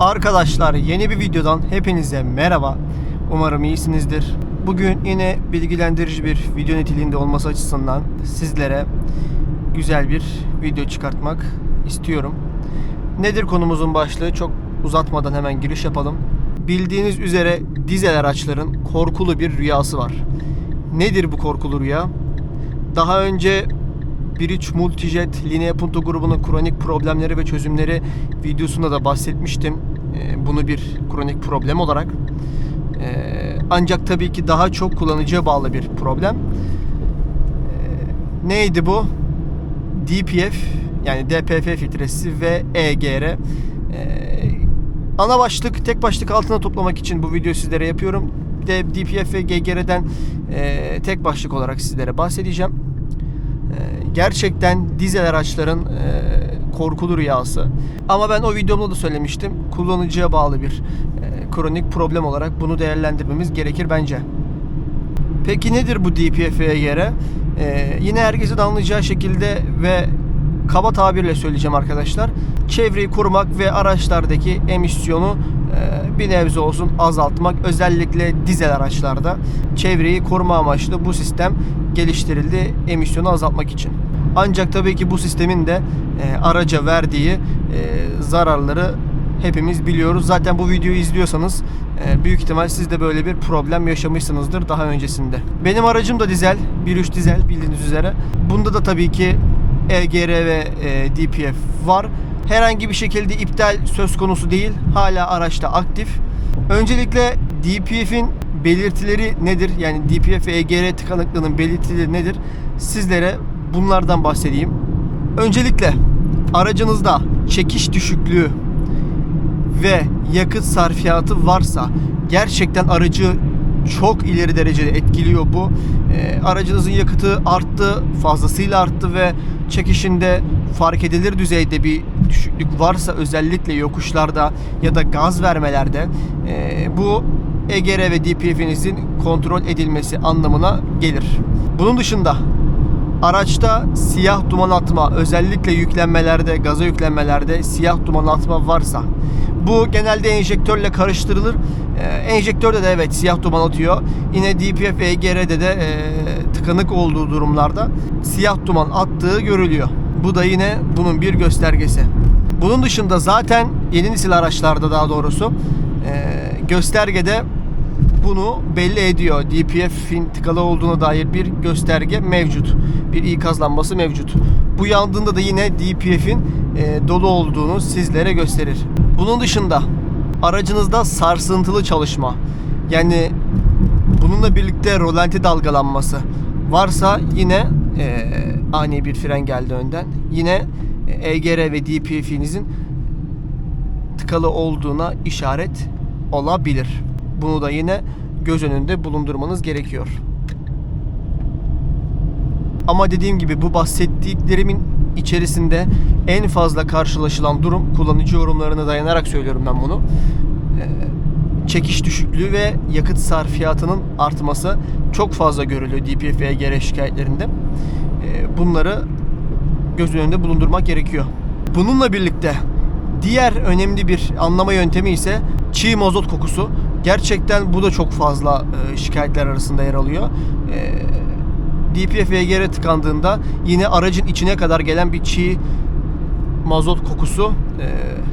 Arkadaşlar yeni bir videodan hepinize merhaba. Umarım iyisinizdir. Bugün yine bilgilendirici bir video niteliğinde olması açısından sizlere güzel bir video çıkartmak istiyorum. Nedir konumuzun başlığı? Çok uzatmadan hemen giriş yapalım. Bildiğiniz üzere dizel araçların korkulu bir rüyası var. Nedir bu korkulu rüya? Daha önce Biriç Multijet Linea Punto grubunun kronik problemleri ve çözümleri videosunda da bahsetmiştim. Ee, Bunu bir kronik problem olarak. Ee, Ancak tabii ki daha çok kullanıcıya bağlı bir problem. Ee, Neydi bu? DPF yani DPF filtresi ve EGR. Ana başlık, tek başlık altına toplamak için bu videoyu sizlere yapıyorum. DPF ve GGR'den tek başlık olarak sizlere bahsedeceğim. Gerçekten dizel araçların e, korkulu rüyası. Ama ben o videomda da söylemiştim. Kullanıcıya bağlı bir e, kronik problem olarak bunu değerlendirmemiz gerekir bence. Peki nedir bu DPF'ye göre? Ee, yine herkesin anlayacağı şekilde ve kaba tabirle söyleyeceğim arkadaşlar. Çevreyi korumak ve araçlardaki emisyonu e, bir nebze olsun azaltmak. Özellikle dizel araçlarda çevreyi koruma amaçlı bu sistem geliştirildi emisyonu azaltmak için. Ancak tabii ki bu sistemin de e, araca verdiği e, zararları hepimiz biliyoruz. Zaten bu videoyu izliyorsanız e, büyük ihtimal siz de böyle bir problem yaşamışsınızdır daha öncesinde. Benim aracım da dizel, 1.3 dizel bildiğiniz üzere. Bunda da tabii ki EGR ve DPF var. Herhangi bir şekilde iptal söz konusu değil. Hala araçta aktif. Öncelikle DPF'in belirtileri nedir? Yani DPF ve EGR tıkanıklığının belirtileri nedir? Sizlere bunlardan bahsedeyim. Öncelikle aracınızda çekiş düşüklüğü ve yakıt sarfiyatı varsa gerçekten aracı çok ileri derecede etkiliyor bu. Ee, aracınızın yakıtı arttı, fazlasıyla arttı ve çekişinde fark edilir düzeyde bir düşüklük varsa özellikle yokuşlarda ya da gaz vermelerde e, bu EGR ve DPF'inizin kontrol edilmesi anlamına gelir. Bunun dışında Araçta siyah duman atma, özellikle yüklenmelerde, gaza yüklenmelerde siyah duman atma varsa bu genelde enjektörle karıştırılır. Ee, enjektörde de evet siyah duman atıyor. Yine DPF, EGR'de de e, tıkanık olduğu durumlarda siyah duman attığı görülüyor. Bu da yine bunun bir göstergesi. Bunun dışında zaten yeni nesil araçlarda daha doğrusu e, göstergede bunu belli ediyor. DPF'in tıkalı olduğuna dair bir gösterge mevcut. Bir ikaz lambası mevcut. Bu yandığında da yine DPF'in e, dolu olduğunu sizlere gösterir. Bunun dışında aracınızda sarsıntılı çalışma yani bununla birlikte rolanti dalgalanması varsa yine e, ani bir fren geldi önden. Yine EGR ve DPF'inizin tıkalı olduğuna işaret olabilir. Bunu da yine göz önünde bulundurmanız gerekiyor. Ama dediğim gibi bu bahsettiklerimin içerisinde en fazla karşılaşılan durum kullanıcı yorumlarına dayanarak söylüyorum ben bunu. Ee, Çekiş düşüklüğü ve yakıt sarfiyatının artması çok fazla görülüyor DPF ve EGR şikayetlerinde. Ee, Bunları göz önünde bulundurmak gerekiyor. Bununla birlikte diğer önemli bir anlama yöntemi ise çiğ mazot kokusu. Gerçekten bu da çok fazla e, şikayetler arasında yer alıyor. E, DPF VGR tıkandığında yine aracın içine kadar gelen bir çiğ mazot kokusu e,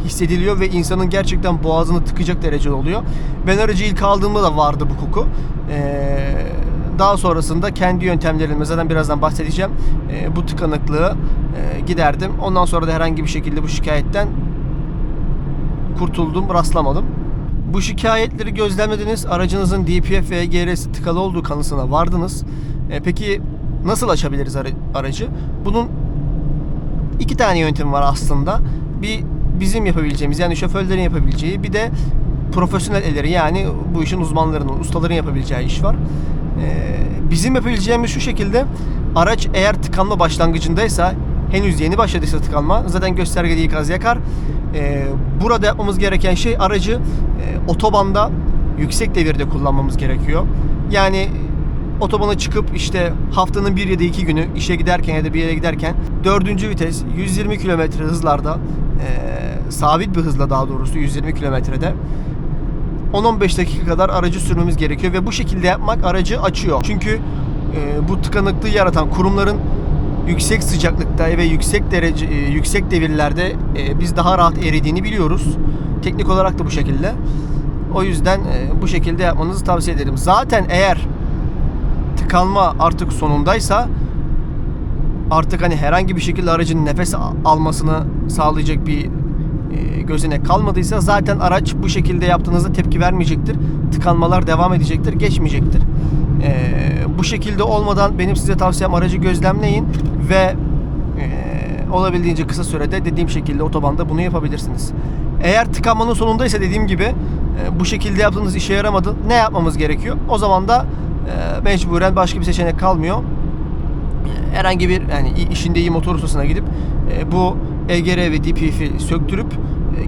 hissediliyor ve insanın gerçekten boğazını tıkacak derecede oluyor. Ben aracı ilk aldığımda da vardı bu koku. E, daha sonrasında kendi yöntemlerimle zaten birazdan bahsedeceğim. E, bu tıkanıklığı e, giderdim. Ondan sonra da herhangi bir şekilde bu şikayetten kurtuldum, rastlamadım. Bu şikayetleri gözlemlediniz. Aracınızın DPF ve EGR'si tıkalı olduğu kanısına vardınız. E, peki nasıl açabiliriz ara- aracı? Bunun iki tane yöntemi var aslında. Bir bizim yapabileceğimiz yani şoförlerin yapabileceği bir de profesyonel elleri yani bu işin uzmanlarının, ustaların yapabileceği iş var. E, bizim yapabileceğimiz şu şekilde araç eğer tıkanma başlangıcındaysa henüz yeni başladıysa tıkanma zaten göstergede ikaz yakar. Ee, burada yapmamız gereken şey aracı e, otobanda yüksek devirde kullanmamız gerekiyor. Yani otobana çıkıp işte haftanın bir ya da iki günü işe giderken ya da bir yere giderken dördüncü vites 120 km hızlarda e, sabit bir hızla daha doğrusu 120 kilometrede 10-15 dakika kadar aracı sürmemiz gerekiyor ve bu şekilde yapmak aracı açıyor. Çünkü e, bu tıkanıklığı yaratan kurumların yüksek sıcaklıkta ve yüksek derece e, yüksek devirlerde e, biz daha rahat eridiğini biliyoruz. Teknik olarak da bu şekilde. O yüzden e, bu şekilde yapmanızı tavsiye ederim. Zaten eğer tıkanma artık sonundaysa artık hani herhangi bir şekilde aracın nefes al- almasını sağlayacak bir gözenek kalmadıysa zaten araç bu şekilde yaptığınızda tepki vermeyecektir. Tıkanmalar devam edecektir, geçmeyecektir. E, bu şekilde olmadan benim size tavsiyem aracı gözlemleyin ve e, olabildiğince kısa sürede dediğim şekilde otobanda bunu yapabilirsiniz. Eğer tıkanmanın sonundaysa dediğim gibi e, bu şekilde yaptığınız işe yaramadı. Ne yapmamız gerekiyor? O zaman da mecburen başka bir seçenek kalmıyor herhangi bir yani işinde iyi motor ustasına gidip bu EGR ve DPF'i söktürüp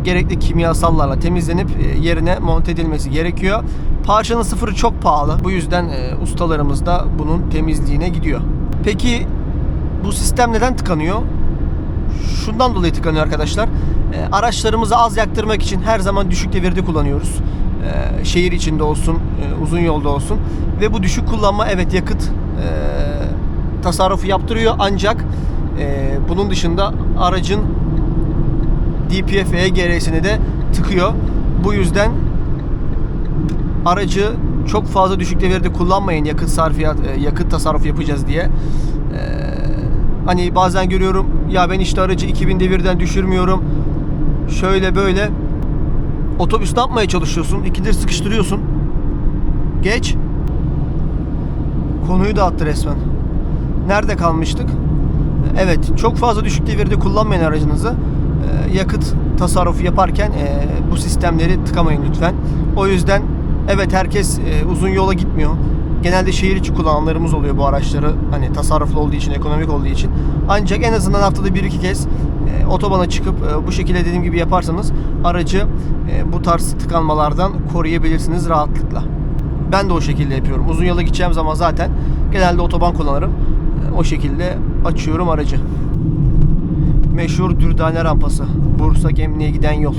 gerekli kimyasallarla temizlenip e, yerine monte edilmesi gerekiyor. Parçanın sıfırı çok pahalı. Bu yüzden e, ustalarımız da bunun temizliğine gidiyor. Peki bu sistem neden tıkanıyor? Şundan dolayı tıkanıyor arkadaşlar. E, araçlarımızı az yaktırmak için her zaman düşük devirde kullanıyoruz. Şehir içinde olsun, uzun yolda olsun. Ve bu düşük kullanma evet yakıt tasarrufu yaptırıyor ancak bunun dışında aracın DPF EGR'sini de tıkıyor. Bu yüzden aracı çok fazla düşük devirde kullanmayın yakıt sarfiyat e, yakıt tasarrufu yapacağız diye. E, hani bazen görüyorum ya ben işte aracı 2000 devirden düşürmüyorum. Şöyle böyle otobüs yapmaya çalışıyorsun? İkidir sıkıştırıyorsun. Geç. Konuyu dağıttı resmen. Nerede kalmıştık? Evet, çok fazla düşük devirde kullanmayın aracınızı. Ee, Yakıt tasarrufu yaparken e, bu sistemleri tıkamayın lütfen. O yüzden evet herkes e, uzun yola gitmiyor. Genelde şehir içi kullananlarımız oluyor bu araçları. Hani tasarruflu olduğu için, ekonomik olduğu için. Ancak en azından haftada bir iki kez otobana çıkıp bu şekilde dediğim gibi yaparsanız aracı bu tarz tıkanmalardan koruyabilirsiniz rahatlıkla. Ben de o şekilde yapıyorum. Uzun yola gideceğim zaman zaten genelde otoban kullanırım. O şekilde açıyorum aracı. Meşhur Dürdane rampası. Bursa Gemli'ye giden yol.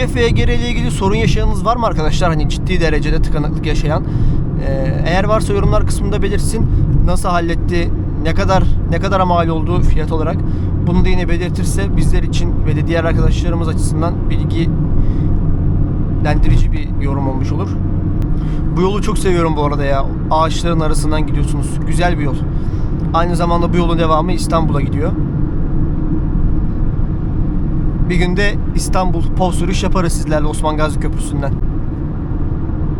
DPF ve EGR ile ilgili sorun yaşayanınız var mı arkadaşlar? Hani ciddi derecede tıkanıklık yaşayan. Ee, eğer varsa yorumlar kısmında belirsin. Nasıl halletti? Ne kadar ne kadar mal oldu fiyat olarak? Bunu da yine belirtirse bizler için ve de diğer arkadaşlarımız açısından bilgilendirici bir yorum olmuş olur. Bu yolu çok seviyorum bu arada ya. Ağaçların arasından gidiyorsunuz. Güzel bir yol. Aynı zamanda bu yolun devamı İstanbul'a gidiyor. Bir günde İstanbul POV sürüş yaparız sizlerle Osman Gazi Köprüsü'nden.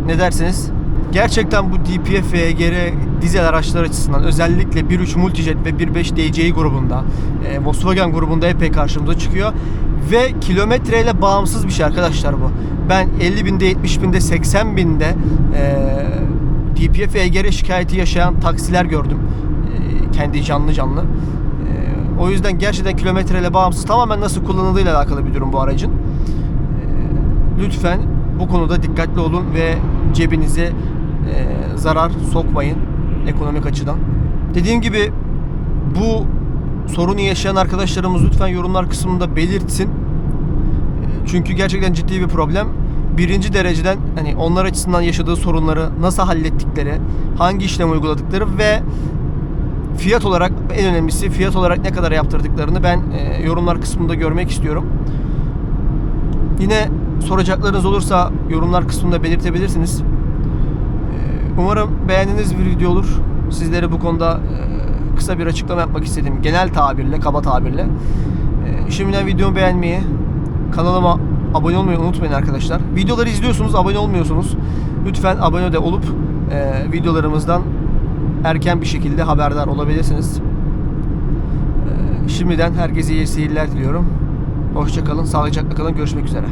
Ne dersiniz? Gerçekten bu DPF ve EGR dizel araçlar açısından özellikle 1.3 Multijet ve 1.5 DCI grubunda e, Volkswagen grubunda epey karşımıza çıkıyor. Ve kilometreyle bağımsız bir şey arkadaşlar bu. Ben 50 binde, 70 binde, 80 binde e, DPF ve EGR şikayeti yaşayan taksiler gördüm. E, kendi canlı canlı. O yüzden gerçekten kilometreyle bağımsız tamamen nasıl kullanıldığıyla alakalı bir durum bu aracın. Ee, Lütfen bu konuda dikkatli olun ve cebinize e, zarar sokmayın ekonomik açıdan. Dediğim gibi bu sorunu yaşayan arkadaşlarımız lütfen yorumlar kısmında belirtsin. Ee, Çünkü gerçekten ciddi bir problem. Birinci dereceden hani onlar açısından yaşadığı sorunları nasıl hallettikleri, hangi işlem uyguladıkları ve fiyat olarak en önemlisi fiyat olarak ne kadar yaptırdıklarını ben e, yorumlar kısmında görmek istiyorum. Yine soracaklarınız olursa yorumlar kısmında belirtebilirsiniz. E, umarım beğendiğiniz bir video olur. Sizlere bu konuda e, kısa bir açıklama yapmak istedim. Genel tabirle, kaba tabirle. E, şimdiden videomu beğenmeyi, kanalıma abone olmayı unutmayın arkadaşlar. Videoları izliyorsunuz, abone olmuyorsunuz. Lütfen abone de olup e, videolarımızdan erken bir şekilde haberdar olabilirsiniz. Ee, Şimdiden herkese iyi seyirler diliyorum. Hoşçakalın, sağlıcakla kalın. Görüşmek üzere.